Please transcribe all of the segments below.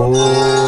Oh.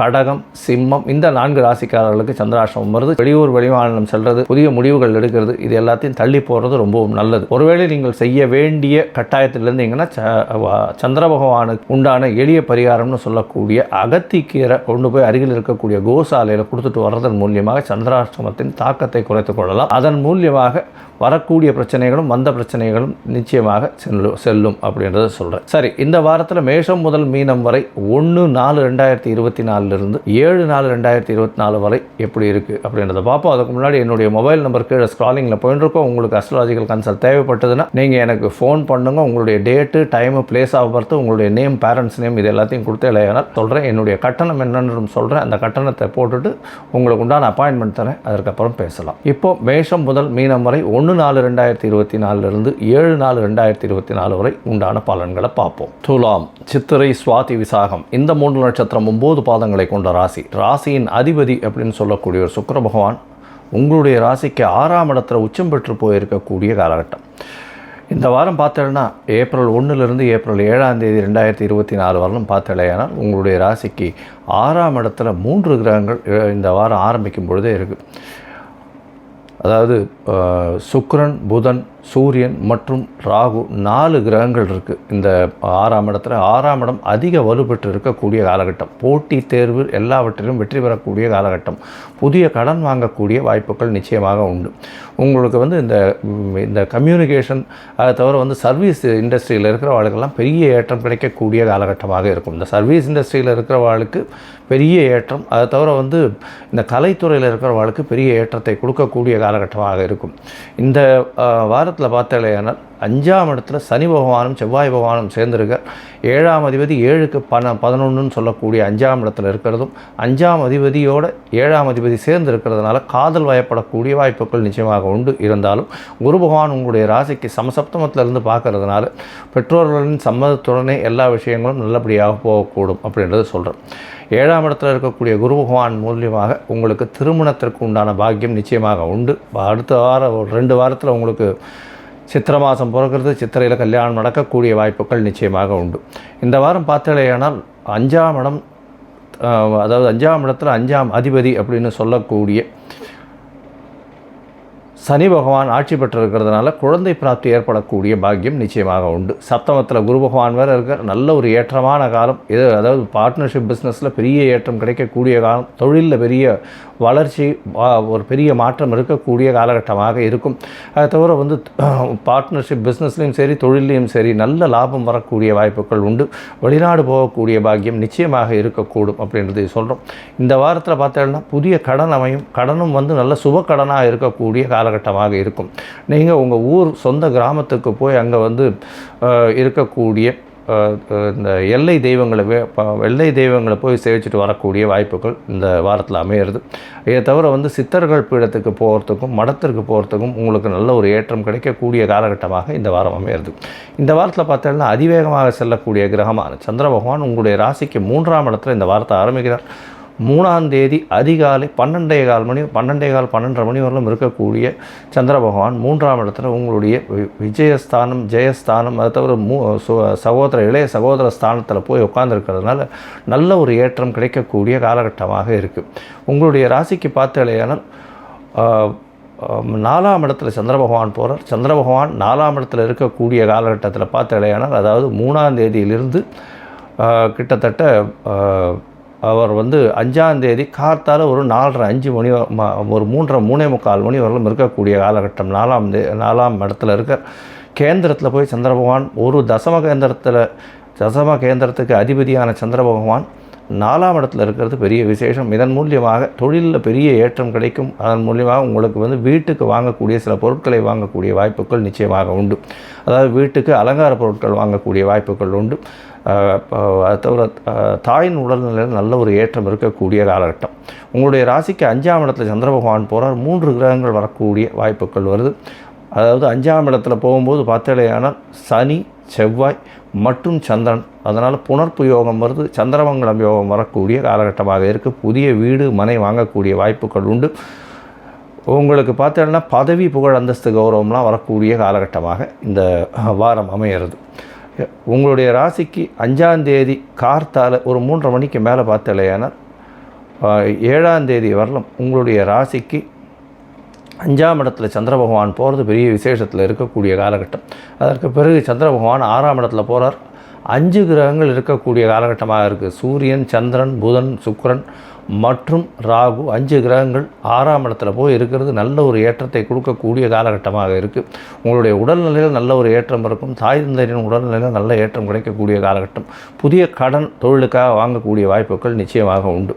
கடகம் சிம்மம் இந்த நான்கு ராசிக்காரர்களுக்கு சந்திராஷ்டமம் வருது. வெளியூர் வெளிமாநிலம் செல்றது புதிய முடிவுகள் எடுக்கிறது இது எல்லாத்தையும் தள்ளி போகிறது ரொம்பவும் நல்லது. ஒருவேளை நீங்கள் செய்ய வேண்டிய கட்டாயத்தில் இருந்தீங்கன்னா ச- சந்திர பகவானுக்கு உண்டான எளிய பரிகாரம்னு சொல்லக்கூடிய அகத்திக்கீரை கொண்டு போய் அருகில் இருக்கக்கூடிய கோசாலையில் கொடுத்துட்டு வர்றதன் மூலியமாக சந்திராஷ்டமத்தின் தாக்கத்தை குறைத்துக் கொள்ளலாம். அதன் மூலியமாக வரக்கூடிய பிரச்சனைகளும் வந்த பிரச்சனைகளும் நிச்சயமாக செல்லும் செல்லும் அப்படின்றத சொல்கிறேன் சரி இந்த வாரத்தில் மேஷம் முதல் மீனம் வரை ஒன்று நாலு ரெண்டாயிரத்தி இருபத்தி நாலுலேருந்து ஏழு நாலு ரெண்டாயிரத்தி இருபத்தி நாலு வரை எப்படி இருக்குது அப்படின்றத பார்ப்போம். அதுக்கு முன்னாடி என்னுடைய மொபைல் நம்பர் கீழே ஸ்க்ராலிங்கில் போயிட்டுருக்கோம் உங்களுக்கு அஸ்ட்ராலஜிக்கல் கன்சல்ட் தேவைப்பட்டதுன்னா நீங்கள் எனக்கு ஃபோன் பண்ணுங்கள் உங்களுடைய date time place of birth உங்களுடைய நேம் பேரண்ட்ஸ் நேம் இது எல்லாத்தையும் கொடுத்து இல்லையானால் சொல்கிறேன் என்னுடைய கட்டணம் என்னன்னு சொல்கிறேன் அந்த கட்டணத்தை போட்டுட்டு உங்களுக்கு உண்டான அப்பாயின்மெண்ட் தரேன். அதற்கப்புறம் பேசலாம். இப்போ மேஷம் முதல் மீனம் வரை ஒன்று நாலு ரெண்டாயிரத்தி இருபத்தி நாலுலேருந்து ஏழு நாலு ரெண்டாயிரத்தி இருபத்தி நாலு வரை உண்டான பலன்களை பார்ப்போம். துலாம் சித்திரை சுவாதி விசாகம். இந்த மூன்று நட்சத்திரம் ஒம்பது பாதங்களை கொண்ட ராசி. ராசியின் அதிபதி அப்படின்னு சொல்லக்கூடிய ஒரு சுக்கர பகவான் உங்களுடைய ராசிக்கு ஆறாம் இடத்துல உச்சம் பெற்று போயிருக்கக்கூடிய காலகட்டம். இந்த வாரம் பார்த்தேன்னா ஏப்ரல் ஒன்றுலேருந்து ஏப்ரல் ஏழாம் தேதி ரெண்டாயிரத்தி இருபத்தி நாலு வரலும் பார்த்தலையானால் உங்களுடைய ராசிக்கு ஆறாம் இடத்துல மூன்று கிரகங்கள் இந்த வாரம் ஆரம்பிக்கும் பொழுதே இருக்குது அதாவது சுக்ரன் புதன் சூரியன் மற்றும் ராகு நாலு கிரகங்கள் இருக்குது இந்த ஆறாம் இடத்துல ஆறாம் இடம் அதிக வலுப்பெற்று இருக்கக்கூடிய காலகட்டம். போட்டி தேர்வு எல்லாவற்றிலும் வெற்றி பெறக்கூடிய காலகட்டம். புதிய கடன் வாங்கக்கூடிய வாய்ப்புகள் நிச்சயமாக உண்டு. உங்களுக்கு வந்து இந்த இந்த கம்யூனிகேஷன் அதை தவிர வந்து சர்வீஸ் இண்டஸ்ட்ரியில் இருக்கிறவாளுக்கெல்லாம் பெரிய ஏற்றம் கிடைக்கக்கூடிய காலகட்டமாக இருக்கும். இந்த சர்வீஸ் இண்டஸ்ட்ரியில் இருக்கிறவாளுக்கு பெரிய ஏற்றம் அதை தவிர வந்து இந்த கலைத்துறையில் இருக்கிறவாளுக்கு பெரிய ஏற்றத்தை கொடுக்கக்கூடிய காலகட்டமாக இருக்கும். இந்த வாரத்தில் பார்த்தாலேயானால் அஞ்சாம் இடத்துல சனி பகவானும் செவ்வாய் பகவானும் சேர்ந்திருக்க ஏழாம் அதிபதி ஏழுக்கு பன பதினொன்றுன்னு சொல்லக்கூடிய அஞ்சாம் இடத்துல இருக்கிறதும் அஞ்சாம் அதிபதியோட ஏழாம் அதிபதி சேர்ந்து இருக்கிறதுனால காதல் வயப்படக்கூடிய வாய்ப்புகள் நிச்சயமாக உண்டு. இருந்தாலும் குரு பகவான் உங்களுடைய ராசிக்கு சமசப்தமத்திலிருந்து பார்க்கறதுனால பெற்றோர்களின் சம்மதத்துடனே எல்லா விஷயங்களும் நல்லபடியாக போகக்கூடும் அப்படின்றத சொல்கிறேன் ஏழாம் இடத்துல இருக்கக்கூடிய குரு பகவான் மூலியமாக உங்களுக்கு திருமணத்திற்கு உண்டான பாக்கியம் நிச்சயமாக உண்டு. அடுத்த வாரம் ஒரு ரெண்டு வாரத்தில் உங்களுக்கு சித்திரை மாதம் பிறக்கிறது சித்திரையில் கல்யாணம் நடக்கக்கூடிய வாய்ப்புகள் நிச்சயமாக உண்டு. இந்த வாரம் பார்த்தலையானால் அஞ்சாம் இடம் அதாவது அஞ்சாம் இடத்துல அஞ்சாம் அதிபதி அப்படின்னு சொல்லக்கூடிய சனி பகவான் ஆட்சி பெற்றிருக்கிறதுனால குழந்தை பிராப்தி ஏற்படக்கூடிய பாக்கியம் நிச்சயமாக உண்டு. சப்தமத்தில் குரு பகவான் வேறு இருக்கிற நல்ல ஒரு ஏற்றமான காலம். இது அதாவது பார்ட்னர்ஷிப் பிஸ்னஸில் பெரிய ஏற்றம் கிடைக்கக்கூடிய காலம். தொழிலில் பெரிய வளர்ச்சி ஒரு பெரிய மாற்றம் இருக்கக்கூடிய காலகட்டமாக இருக்கும். அதை தவிர வந்து பார்ட்னர்ஷிப் பிஸ்னஸ்லேயும் சரி தொழிலையும் சரி நல்ல லாபம் வரக்கூடிய வாய்ப்புகள் உண்டு. வெளிநாடு போகக்கூடிய பாக்கியம் நிச்சயமாக இருக்கக்கூடும் அப்படின்றதை சொல்கிறோம் இந்த வாரத்தில் பார்த்தோம்னா புதிய கடன் அமையும். கடனும் வந்து நல்ல சுப கடனாக இருக்கக்கூடிய காலகட்டமாக இருக்கும். நீங்கள் உங்கள் ஊர் சொந்த கிராமத்துக்கு போய் அங்கே வந்து இருக்கக்கூடிய இந்த எல்லை தெய்வங்களை எல்லை தெய்வங்களை போய் சேவிச்சுட்டு வரக்கூடிய வாய்ப்புகள் இந்த வாரத்தில் அமையிறது. இதை தவிர வந்து சித்தர்கள் பீடத்துக்கு போகிறதுக்கும் மடத்திற்கு போகிறதுக்கும் உங்களுக்கு நல்ல ஒரு ஏற்றம் கிடைக்கக்கூடிய காலகட்டமாக இந்த வாரம் அமையிறது. இந்த வாரத்தில் பார்த்தோம்னா அதிவேகமாக செல்லக்கூடிய கிரகமான சந்திர பகவான் உங்களுடைய ராசிக்கு மூன்றாம் இடத்துல இந்த வாரத்தை ஆரம்பிக்கிறார். மூணாம் தேதி அதிகாலை பன்னெண்டே கால் மணி பன்னெண்டே கால் பன்னெண்டரை மணி வரலும் இருக்கக்கூடிய சந்திர பகவான் மூன்றாம் இடத்துல உங்களுடைய விஜயஸ்தானம் ஜெயஸ்தானம் அதை தவிர மூ சகோதர இளைய சகோதர ஸ்தானத்தில் போய் உட்காந்துருக்கிறதுனால நல்ல ஒரு ஏற்றம் கிடைக்கக்கூடிய காலகட்டமாக இருக்குது உங்களுடைய ராசிக்கு பார்த்து இல்லையானால் நாலாம் இடத்துல சந்திர பகவான் போகிறார் சந்திர பகவான் நாலாம் இடத்துல இருக்கக்கூடிய காலகட்டத்தில் பார்த்து இல்லையானால் அதாவது மூணாம் தேதியிலிருந்து கிட்டத்தட்ட அவர் வந்து அஞ்சாந்தேதி கார்த்தால் ஒரு நாலரை அஞ்சு மணி ஒரு மூன்றரை மூணே முக்கால் மணி வரலும் இருக்கக்கூடிய காலகட்டம். நாலாம் தே நாலாம் இடத்துல இருக்க கேந்திரத்தில் போய் சந்திர பகவான் ஒரு தசம கேந்திரத்தில் தசம கேந்திரத்துக்கு அதிபதியான சந்திர பகவான் நாலாம் இடத்துல இருக்கிறது பெரிய விசேஷம். இதன் மூலியமாக தொழிலில் பெரிய ஏற்றம் கிடைக்கும். அதன் மூலியமாக உங்களுக்கு வந்து வீட்டுக்கு வாங்கக்கூடிய சில பொருட்களை வாங்கக்கூடிய வாய்ப்புகள் நிச்சயமாக உண்டு. அதாவது வீட்டுக்கு அலங்கார பொருட்கள் வாங்கக்கூடிய வாய்ப்புகள் உண்டு. தவிர தாயின் உடல்நிலையில் நல்ல ஒரு ஏற்றம் இருக்கக்கூடிய காலகட்டம். உங்களுடைய ராசிக்கு அஞ்சாம் இடத்துல சந்திர பகவான் போகிறார் மூன்று கிரகங்கள் வரக்கூடிய வாய்ப்புகள் வருது. அதாவது அஞ்சாம் இடத்துல போகும்போது பார்த்தலையானால் சனி செவ்வாய் மற்றும் சந்திரன். அதனால் புனர்ப்பு யோகம் வருது. சந்திரமங்கலம் யோகம் வரக்கூடிய காலகட்டமாக இருக்குது புதிய வீடு மனை வாங்கக்கூடிய வாய்ப்புகள் உண்டு. உங்களுக்கு பார்த்தீங்கன்னா பதவி புகழ் அந்தஸ்து கௌரவம்லாம் வரக்கூடிய காலகட்டமாக இந்த வாரம் அமையிறது. உங்களுடைய ராசிக்கு அஞ்சாந்தேதி கார்த்தால ஒரு மூன்றரை மணிக்கு மேலே பார்த்தலையானால் ஏழாம் ஏழாந்தேதி வரலும் உங்களுடைய ராசிக்கு அஞ்சாம் இடத்துல சந்திர பகவான் போகிறது பெரிய விசேஷத்தில் இருக்கக்கூடிய காலகட்டம். அதற்கு பிறகு சந்திர பகவான் ஆறாம் இடத்துல போகிறார் அஞ்சு கிரகங்கள் இருக்கக்கூடிய காலகட்டமாக இருக்குது சூரியன் சந்திரன் புதன் சுக்கரன் மற்றும் ராகு அஞ்சு கிரகங்கள் ஆறாம் இடத்துல போய் இருக்கிறது நல்ல ஒரு ஏற்றத்தை கொடுக்கக்கூடிய காலகட்டமாக இருக்குது உங்களுடைய உடல்நிலையில் நல்ல ஒரு ஏற்றம் இருக்கும். தாய் தந்தையின் உடல்நிலையில் நல்ல ஏற்றம் கிடைக்கக்கூடிய காலகட்டம். புதிய கடன் தொழிலுக்காக வாங்கக்கூடிய வாய்ப்புகள் நிச்சயமாக உண்டு.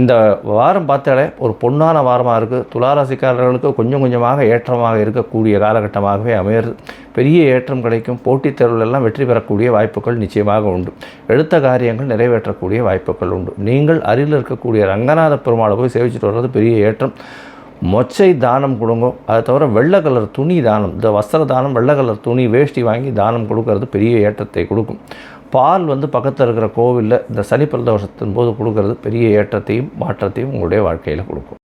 இந்த வாரம் பார்த்தாலே ஒரு பொன்னான வாரமாக இருக்குது துளாராசிக்காரர்களுக்கு கொஞ்சம் கொஞ்சமாக ஏற்றமாக இருக்கக்கூடிய காலகட்டமாகவே அமையிறது. பெரிய ஏற்றம் கிடைக்கும். போட்டித் தேர்வுல வெற்றி பெறக்கூடிய வாய்ப்புகள் நிச்சயமாக உண்டு. எடுத்த காரியங்கள் நிறைவேற்றக்கூடிய வாய்ப்புகள் உண்டு. நீங்கள் அருகில் இருக்கக்கூடிய ரங்கநாத பெருமாளை போய் சேவிச்சுட்டு வர்றது பெரிய ஏற்றம். மொச்சை தானம் கொடுங்க. அதை தவிர வெள்ளை கலர் துணி தானம். இந்த வஸ்திர தானம் வெள்ளை கலர் துணி வேஷ்டி வாங்கி தானம் கொடுக்கறது பெரிய ஏற்றத்தை கொடுக்கும். பால் வந்து பக்கத்தில் இருக்கிற கோவிலில் இந்த சனி பிரதோஷத்தின் போது கொடுக்கறது பெரிய ஏற்றத்தையும் மாற்றத்தையும் உங்களுடைய வாழ்க்கையில் கொடுக்கும்.